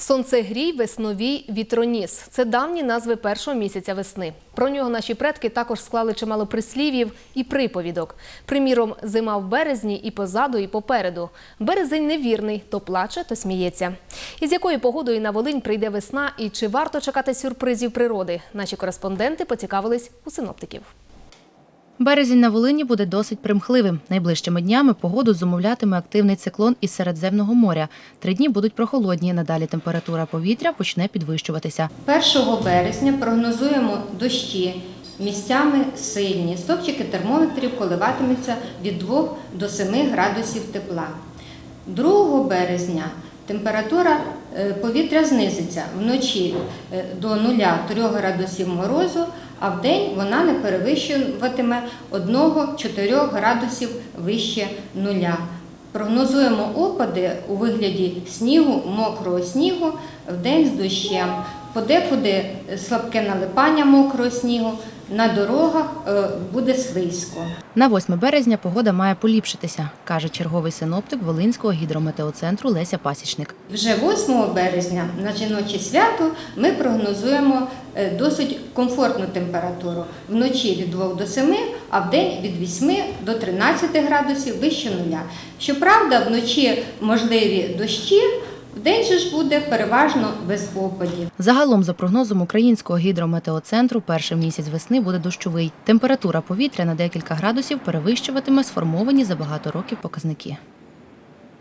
Сонцегрій, весновій, вітроніс це давні назви першого місяця весни. Про нього наші предки також склали чимало прислів'їв і приповідок. Приміром, зима в березні і позаду, і попереду. Березень невірний, то плаче, то сміється. Із якою погодою на Волинь прийде весна і чи варто чекати сюрпризів природи? Наші кореспонденти поцікавились у синоптиків. Березень на Волині буде досить примхливим. Найближчими днями погоду зумовлятиме активний циклон із Середземного моря. Три дні будуть прохолодні. Надалі температура повітря почне підвищуватися. 1 березня прогнозуємо дощі, місцями сильні. Стопчики термометрів коливатимуться від 2 до 7 градусів тепла. 2 березня температура е, повітря знизиться вночі е, до 0-3 градусів морозу, а в день вона не перевищуватиме 1-4 градусів вище нуля. Прогнозуємо опади у вигляді снігу, мокрого снігу вдень з дощем. Подекуди слабке налипання мокрого снігу, на дорогах е, буде слизько. На 8 березня погода має поліпшитися, каже черговий синоптик Волинського гідрометеоцентру Леся Пасічник. Вже 8 березня на жіноче свято ми прогнозуємо е, досить комфортну температуру. Вночі від 2 до 7, а вдень від 8 до 13 градусів вище нуля. Щоправда, вночі можливі дощі, вдень же ж буде переважно без опадів. Загалом, за прогнозом Українського гідрометеоцентру, перший місяць весни буде дощовий. Температура повітря на декілька градусів перевищуватиме сформовані за багато років показники.